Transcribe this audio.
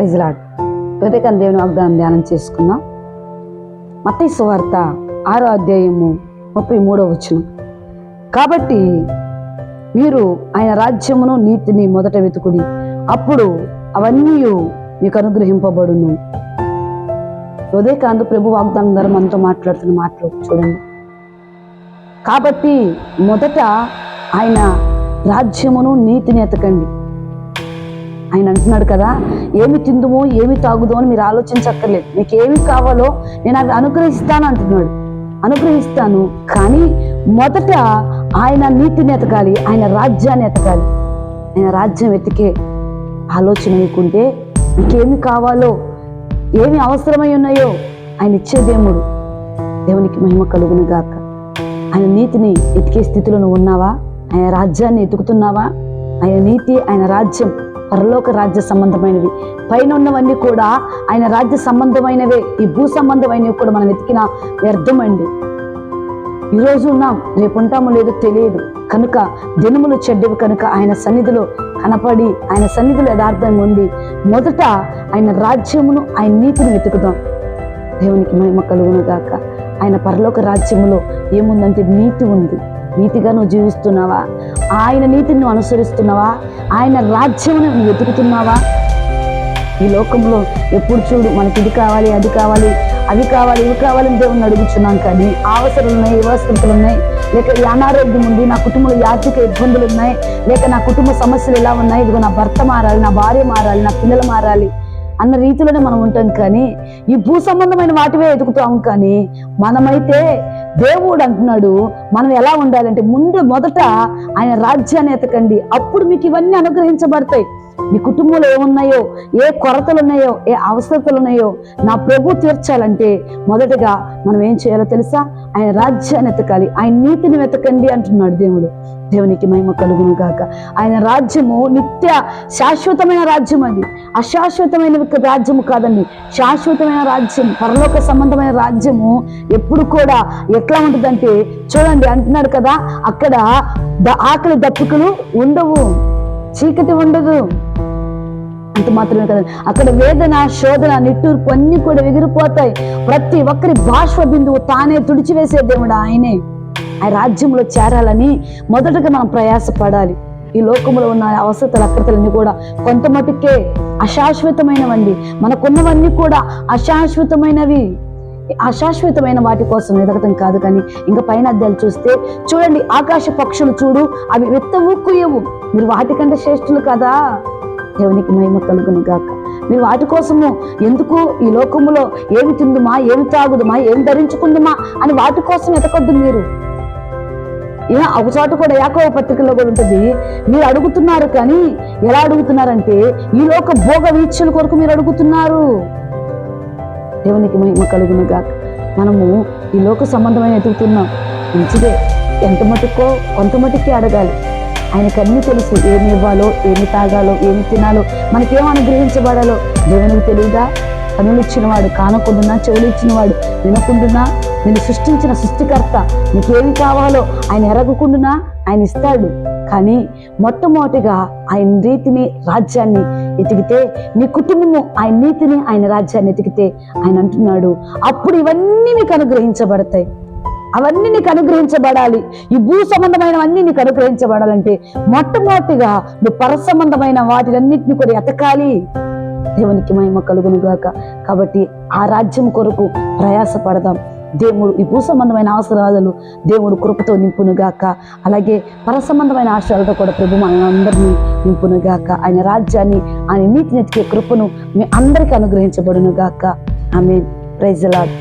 ప్రైజ్లాడ్ ఉదయకాల దేవుని వాగ్దానం ధ్యానం చేసుకుందాం మతీ సువార్త ఆరో అధ్యాయము ముప్పై మూడో వచనం. కాబట్టి మీరు ఆయన రాజ్యమును నీతిని మొదట వెతుకుడి. అప్పుడు అవన్నీ మీకు అనుగ్రహింపబడును. ఉదయకాంత్ ప్రభు వాగ్దానం ద్వారా మనతో మాట్లాడుతున్న మాటలు చూడండి. కాబట్టి మొదట ఆయన రాజ్యమును నీతిని ఎతకండి ఆయన అంటున్నాడు కదా ఏమి తిందుమో ఏమి తాగుదో అని మీరు ఆలోచించక్కర్లేదు. మీకు ఏమి కావాలో నేను అవి అనుగ్రహిస్తాను అంటున్నాడు. అనుగ్రహిస్తాను కానీ మొదట ఆయన నీతిని ఎతకాలి ఆయన రాజ్యాన్ని ఎతకాలి. ఆయన రాజ్యం వెతికే ఆలోచన మీకుంటే మీకేమి కావాలో ఏమి అవసరమై ఉన్నాయో ఆయన ఇచ్చే దేవుడు దేవునికి మహిమ కలుగును గాక. ఆయన నీతిని ఎతికే స్థితిలో నువ్వు ఉన్నావా? ఆయన రాజ్యాన్ని ఎతుకుతున్నావా? ఆయన నీతి ఆయన రాజ్యం పరలోక రాజ్య సంబంధమైనవి. పైన ఉన్నవన్నీ కూడా ఆయన రాజ్య సంబంధమైనవే. ఈ భూ సంబంధమైనవి కూడా మనం వెతికిన వ్యర్థమండి. ఈరోజు ఉన్నాం రేపు ఉంటామో లేదో తెలియదు. కనుక దినములు చెడ్డవి కనుక ఆయన సన్నిధిలో కనపడి ఆయన సన్నిధిలో యథార్థంగా ఉండి మొదట ఆయన రాజ్యమును ఆయన నీతిని వెతుకుదాం. దేవునికి మహిమ కలుగును గాక ఆయన పరలోక రాజ్యములో ఏముందంటే నీతి ఉంది. నీతిగా నువ్వు జీవిస్తున్నావా? ఆయన నీతిని నువ్వు అనుసరిస్తున్నావా? ఆయన రాజ్యమును నువ్వు వెతుకుతున్నావా? ఈ లోకంలో ఎప్పుడు చూడు మనకి ఇది కావాలి అది కావాలి అవి కావాలి ఇవి కావాలని దేవుని అడుగుతున్నాం కానీ అవసరాలు ఉన్నాయి వ్యవస్థలు ఉన్నాయి. లేక ఈ అనారోగ్యం ఉంది నా కుటుంబంలో ఆర్థిక ఇబ్బందులు ఉన్నాయి. లేక నా కుటుంబ సమస్యలు ఎలా ఉన్నాయి? ఇదిగో నా భర్త మారాలి నా భార్య మారాలి నా పిల్లలు మారాలి అన్న రీతిలోనే మనం ఉంటాం కానీ ఈ భూ సంబంధమైన వాటివే ఎదుగుతాం కానీ మనమైతే దేవుడు అంటున్నాడు మనం ఎలా ఉండాలంటే ముందు మొదట ఆయన రాజ్యాన్ని ఎతకండి. అప్పుడు మీకు ఇవన్నీ అనుగ్రహించబడతాయి. నీ కుటుంబంలో ఏమున్నాయో ఏ కొరతలు ఉన్నాయో ఏ అవసరతలు ఉన్నాయో నా ప్రభు తీర్చాలంటే మొదటగా మనం ఏం చేయాలో తెలుసా? ఆయన రాజ్యాన్ని ఎతకాలి. ఆయన నీతిని వెతకండి అంటున్నాడు దేవుడు. దేవునికి మహిమ కలుగును కాక ఆయన రాజ్యము నిత్య శాశ్వతమైన రాజ్యం అది. అశాశ్వతమైన రాజ్యము కాదండి. శాశ్వతమైన రాజ్యం పరలోక సంబంధమైన రాజ్యము ఎప్పుడు కూడా ఎట్లా ఉంటుందంటే చూడండి అంటున్నాడు కదా అక్కడ ఆకలి దప్పికలు ఉండవు చీకటి ఉండదు. అంత మాత్రమే కదా. అక్కడ వేదన శోధన నిట్టూర్పు అన్ని కూడా ఎగిరిపోతాయి. ప్రతి ఒక్కరి బాష్ప బిందువు తానే తుడిచివేసే దేవుడు ఆయనే. ఆ రాజ్యంలో చేరాలని మొదటగా మనం ప్రయాసపడాలి. ఈ లోకంలో ఉన్న అవసరతలు అక్కడతలన్నీ కూడా కొంత మటుకే అశాశ్వతమైనవండి. మనకున్నవన్నీ కూడా అశాశ్వతమైనవి. అశాశ్వతమైన వాటి కోసం ఎదగటం కాదు కానీ ఇంకా పైన అద్దాలు చూస్తే చూడండి ఆకాశ పక్షులు చూడు అవి విత్తవు కుయ్యవు మీరు వాటికంటే శ్రేష్ఠులు కదా? దేవునికి మహిమ కలుగును గాక. మీరు వాటి కోసము ఎందుకు ఈ లోకములో ఏమి తిందుమా ఏమి తాగుదుమా ఏమి ధరించుకుందుమా అని వాటి కోసం ఎతకొద్దు మీరు. ఒక చోట కూడా యాకవ పత్రికలో కూడా ఉంటుంది. మీరు అడుగుతున్నారు కానీ ఎలా అడుగుతున్నారంటే ఈ లోక భోగ వీక్షల కొరకు మీరు అడుగుతున్నారు. దేవునికి మహిమ కలుగును గాక. మనము ఈ లోక సంబంధమైన ఎదుగుతున్నాం. మంచిదే. ఎంత మటుకో కొంత మటుకే అడగాలి. ఆయనకు అన్నీ తెలుసు. ఏమి ఇవ్వాలో ఏమి తాగాలో ఏమి తినాలో మనకేం అనుగ్రహించబడాలో దేవునికి తెలియదా? కనులు ఇచ్చినవాడు కానకుండున్నా చెవులు ఇచ్చినవాడు వినకుండున్నా నేను సృష్టించిన సృష్టికర్త నీకేమి కావాలో ఆయన ఎరగకుండునా? ఆయన ఇస్తాడు. కానీ మొట్టమొదటిగా ఆయన రీతిని రాజ్యాన్ని ఎతికితే నీ కుటుంబము ఆయన నీతిని ఆయన రాజ్యాన్ని ఎతికితే ఆయన అంటున్నాడు. అప్పుడు ఇవన్నీ మీకు అనుగ్రహించబడతాయి. అవన్నీ నీకు అనుగ్రహించబడాలి. ఈ భూ సంబంధమైనవన్నీ నీకు అనుగ్రహించబడాలంటే మొట్టమొదటిగా నువ్వు పర సంబంధమైన వాటిలన్నింటినీ కూడా ఎతకాలి. దేవునికి మహిమ కలుగును గాక కాబట్టి ఆ రాజ్యం కొరకు ప్రయాసపడదాం. దేవుడు ఈ భూ సంబంధమైన ఆశీర్వాదాలు దేవుడు కృపతో నింపును గాక అలాగే పర సంబంధమైన ఆశయాలతో కూడా ప్రభు మన అందరినీ నింపును గాక ఆయన రాజ్యాన్ని ఆయన నీతి ఎతికే కృపను మీ అందరికీ అనుగ్రహించబడును గాక ఆమె ప్రైజ్ లాడ్